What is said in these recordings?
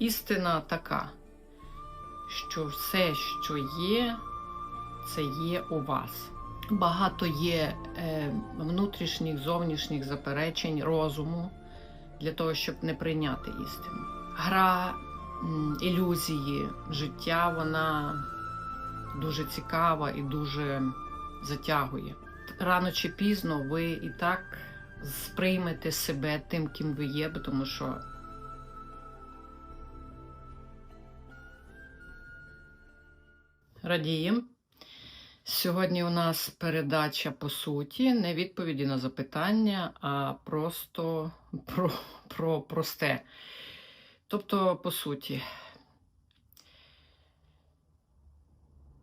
істина така, що все, що є, це є у вас. Багато є е, внутрішніх, зовнішніх заперечень розуму для того, щоб не прийняти істину. Гра ілюзії життя, вона дуже цікава і дуже затягує. Рано чи пізно ви і так сприймете себе тим, ким ви є, тому що радіємо. Сьогодні у нас передача по суті, не відповіді на запитання, а просто про, про просте. Тобто, по суті,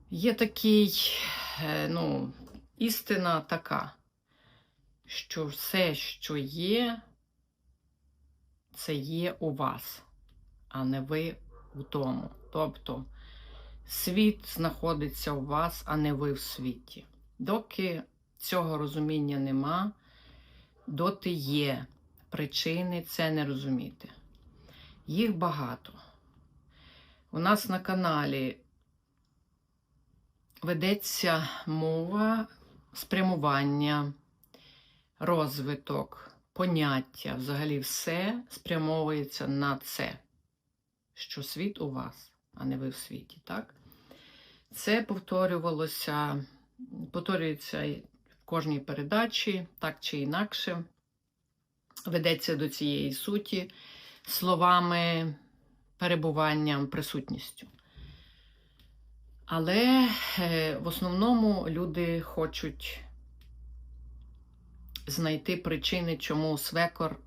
є такий, е, ну, істина така, що все, що є, це є у вас, а не ви у тому. Тобто, світ знаходиться у вас, а не ви в світі. Доки цього розуміння нема, доти є причини це не розуміти. Їх багато. У нас на каналі ведеться мова спрямування, розвиток, поняття, взагалі все спрямовується на це, що світ у вас, а не ви в світі. так? Це повторювалося, повторюється в кожній передачі, так чи інакше, ведеться до цієї суті словами, перебуванням, присутністю. Але е, в основному люди хочуть знайти причини, чому свекор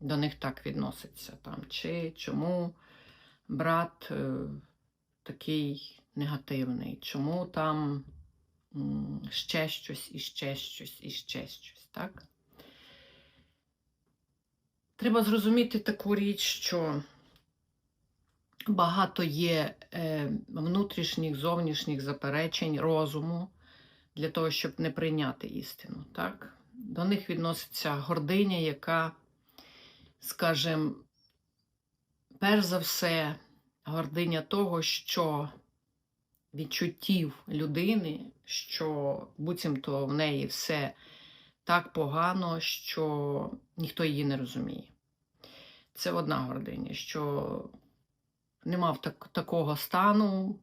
до них так відноситься, там, чи чому брат е, такий негативний, чому там ще щось, і ще щось, і ще щось, так? Треба зрозуміти таку річ, що багато є е, внутрішніх, зовнішніх заперечень розуму для того, щоб не прийняти істину. Так? До них відноситься гординя, яка, скажімо, перш за все, гординя того, що відчуттів людини, що буцімто в неї все так погано, що ніхто її не розуміє. Це одна гординя, що нема так, такого стану,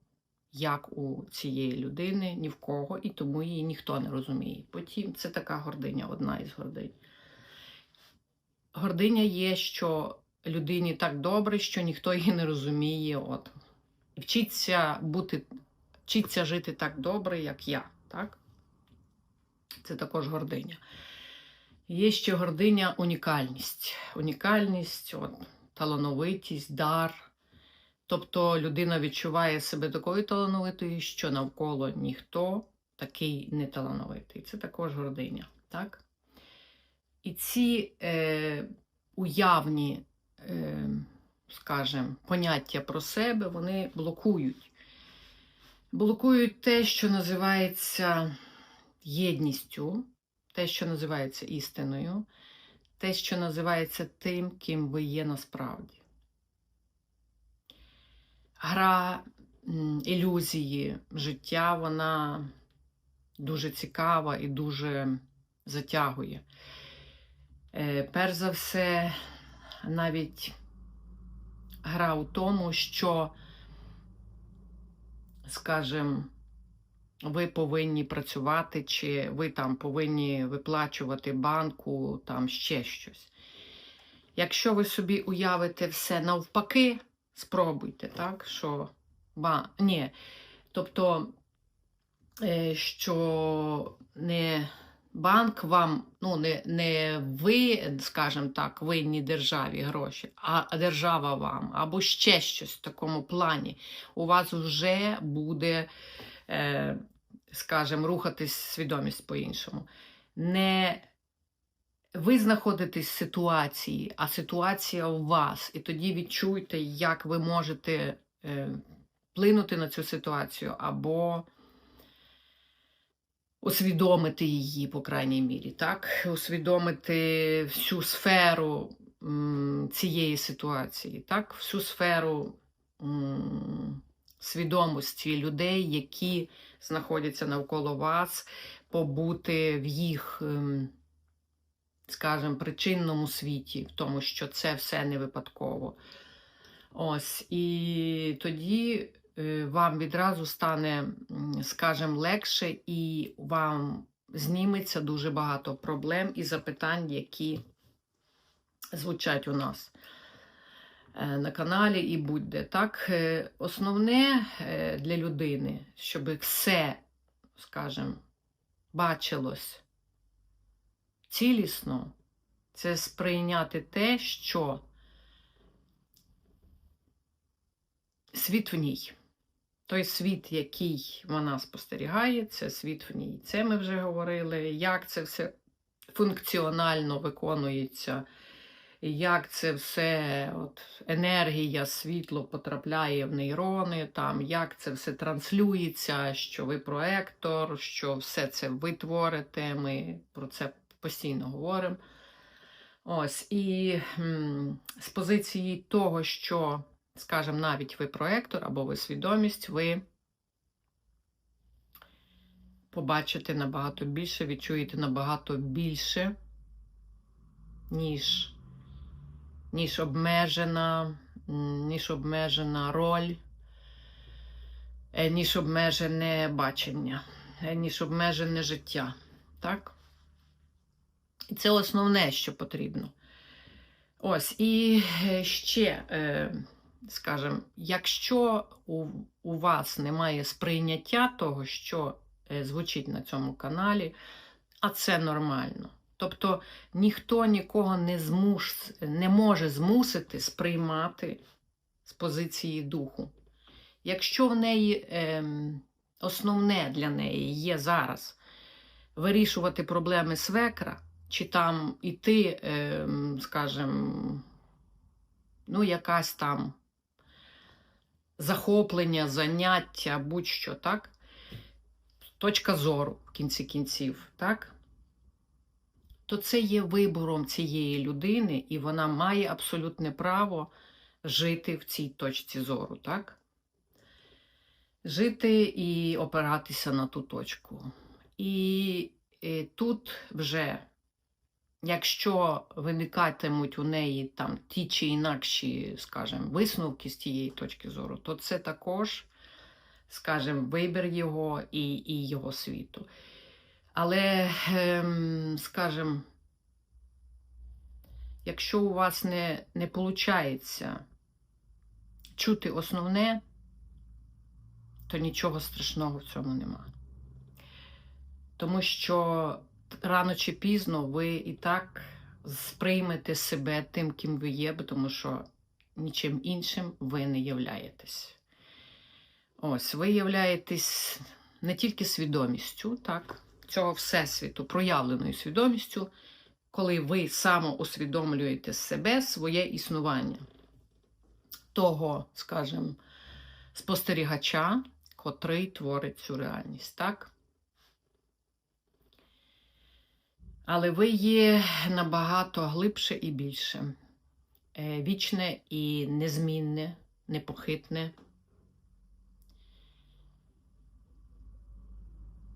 як у цієї людини, ні в кого, і тому її ніхто не розуміє. Потім це така гординя, одна із гординь. Гординя є, що людині так добре, що ніхто її не розуміє. От. Вчиться бути, вчиться жити так добре, як я. Так? Це також гординя. Є ще гординя унікальність. Унікальність, от, талановитість, дар. Тобто людина відчуває себе такою талановитою, що навколо ніхто такий не талановитий. Це також гординя. Так? І ці е, уявні, е, скажімо, поняття про себе, вони блокують. Блокують те, що називається єдністю, те, що називається істиною, те, що називається тим, ким ви є насправді. Гра ілюзії життя, вона дуже цікава і дуже затягує. Е, перш за все, навіть гра у тому, що, скажімо, ви повинні працювати, чи ви там повинні виплачувати банку, там ще щось. Якщо ви собі уявите все навпаки, спробуйте, так? Що ба, ні. Тобто, е, що не банк вам, ну, не, не ви, скажімо так, винні державі гроші, а держава вам, або ще щось в такому плані. У вас вже буде е, скажімо, рухатись свідомість по-іншому. Не ви знаходитесь в ситуації, а ситуація у вас. І тоді відчуйте, як ви можете е, вплинути на цю ситуацію, або усвідомити її, по крайній мірі, так? Усвідомити всю сферу м, цієї ситуації, так, всю сферу м, свідомості людей, які знаходяться навколо вас, побути в їх, ем, скажімо, причинному світі, в тому, що це все не випадково. Ось, і тоді вам відразу стане, скажімо, легше, і вам зніметься дуже багато проблем і запитань, які звучать у нас е, на каналі і будь-де. Так, Е, основне е, для людини, щоб все, скажімо, бачилось цілісно, це сприйняти те, що світ в ній. Той світ, який вона спостерігає, це світ в ній. Це ми вже говорили, як це все функціонально виконується, як це все, от, енергія, світло потрапляє в нейрони, там, як це все транслюється, що ви проектор, що все це ви творите. Ми про це постійно говоримо. Ось, і м, з позиції того, що скажімо, навіть ви проектор або ви свідомість, ви побачите набагато більше, відчуєте набагато більше, ніж, ніж обмежена, ніж обмежена роль, е, ніж обмежене бачення, е, ніж обмежене життя. Так? І це основне, що потрібно. Ось, і е, ще. Скажімо, якщо у, у вас немає сприйняття того, що е, звучить на цьому каналі, а це нормально. Тобто ніхто нікого не, змуш, не може змусити сприймати з позиції духу. Якщо в неї е, основне для неї є зараз вирішувати проблеми свекра, чи там іти, е, скажімо, ну, якась там захоплення, заняття, будь-що, так? Точка зору в кінці кінців, так? То це є вибором цієї людини, і вона має абсолютне право жити в цій точці зору, так? Жити і опиратися на ту точку. І, і тут вже Якщо виникатимуть у неї там ті чи інакші, скажімо, висновки з тієї точки зору, то це також, скажімо, вибір його і і його світу. Але, ем, скажімо, якщо у вас не, не виходить чути основне, то нічого страшного в цьому нема. Тому що рано чи пізно ви і так сприймете себе тим, ким ви є, тому що нічим іншим ви не являєтесь. Ось, ви являєтесь не тільки свідомістю, так, цього всесвіту, проявленою свідомістю, коли ви самоусвідомлюєте себе, своє існування, того, скажімо, спостерігача, котрий творить цю реальність. так? Але ви є набагато глибше і більше. Е, вічне і незмінне, непохитне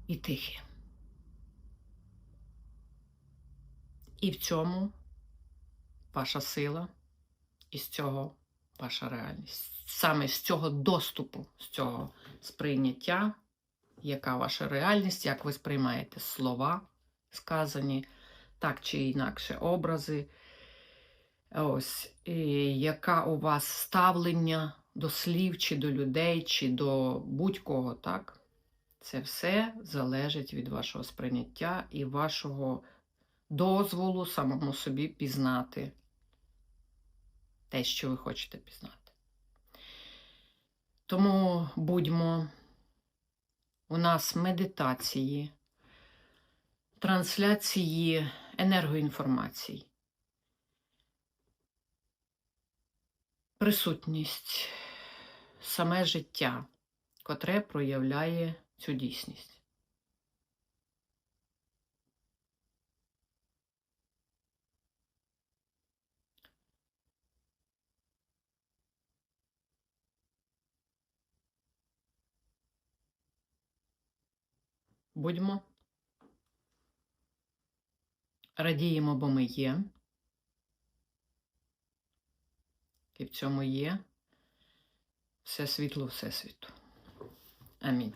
і тихе. І в цьому ваша сила, і з цього ваша реальність. Саме з цього доступу, з цього сприйняття, яка ваша реальність, як ви сприймаєте слова сказані так чи інакше образи. Ось, і яка у вас ставлення до слів, чи до людей, чи до будь-кого, так? Це все залежить від вашого сприйняття і вашого дозволу самому собі пізнати те, що ви хочете пізнати. Тому будьмо у нас медитації трансляції енергоінформацій. Присутність, саме життя, котре проявляє цю дійсність. Будьмо. Радіємо, бо ми є. І в цьому є все світло Всесвіту. Амінь.